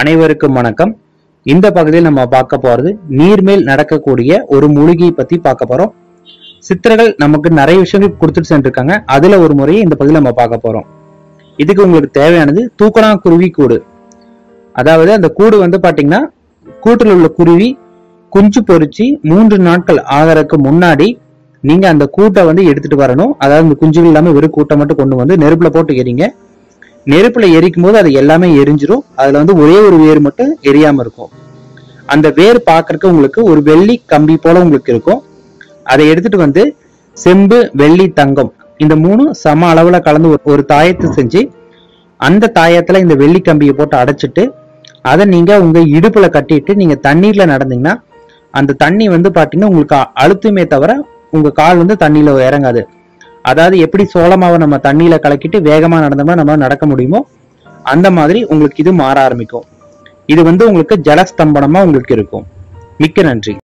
அனைவருக்கும் வணக்கம். இந்த பகுதியில் நம்ம பார்க்க போறது நீர்மேல் நடக்கக்கூடிய ஒரு மூலிகையை பத்தி பார்க்க போறோம். சித்தர்கள் நமக்கு நிறைய விஷயங்கள் கொடுத்துட்டு சென்றிருக்காங்க. அதுல ஒரு முறையை இந்த பகுதியில் நம்ம பார்க்க போறோம். இதுக்கு உங்களுக்கு தேவையானது தூக்கணாங்குருவி கூடு. அதாவது அந்த கூடு வந்து பாத்தீங்கன்னா கூட்டில் உள்ள குருவி குஞ்சு பொறிச்சு மூன்று நாட்கள் ஆகிறதுக்கு முன்னாடி நீங்க அந்த கூட்டை வந்து எடுத்துட்டு வரணும். அதாவது இந்த குஞ்சுகள் இல்லாம வெறும் கூட்டை மட்டும் கொண்டு வந்து நெருப்புல போட்டு எரிங்க நெருப்புல எரிக்கும் போது அது எல்லாமே எரிஞ்சிரும். அதுல வந்து ஒரே ஒரு வேர் மட்டும் எரியாம இருக்கும். அந்த வேர் பார்க்கறதுக்கு உங்களுக்கு ஒரு வெள்ளி கம்பி போல உங்களுக்கு இருக்கும். அதை எடுத்துட்டு வந்து செம்பு வெள்ளி தங்கம் இந்த மூணு சம அளவுல கலந்து ஒரு- தாயத்தை செஞ்சு அந்த தாயத்துல இந்த வெள்ளி கம்பியை போட்டு அடைச்சிட்டு அதை நீங்க உங்க இடுப்புல கட்டிட்டு நீங்க தண்ணீர்ல நடந்தீங்கன்னா அந்த தண்ணி வந்து பாத்தீங்கன்னா உங்களுக்கு அழுத்துமே தவிர உங்க கால் வந்து தண்ணியில இறங்காது. அதாவது எப்படி சோளமாவை நம்ம தண்ணியில கலக்கிட்டு வேகமா நடந்தோம்னா நம்ம நடக்க முடியுமோ அந்த மாதிரி உங்களுக்கு இது மாற ஆரம்பிக்கும். இது வந்து உங்களுக்கு ஜலஸ்தம்பனமா உங்களுக்கு இருக்கும். மிக்க நன்றி.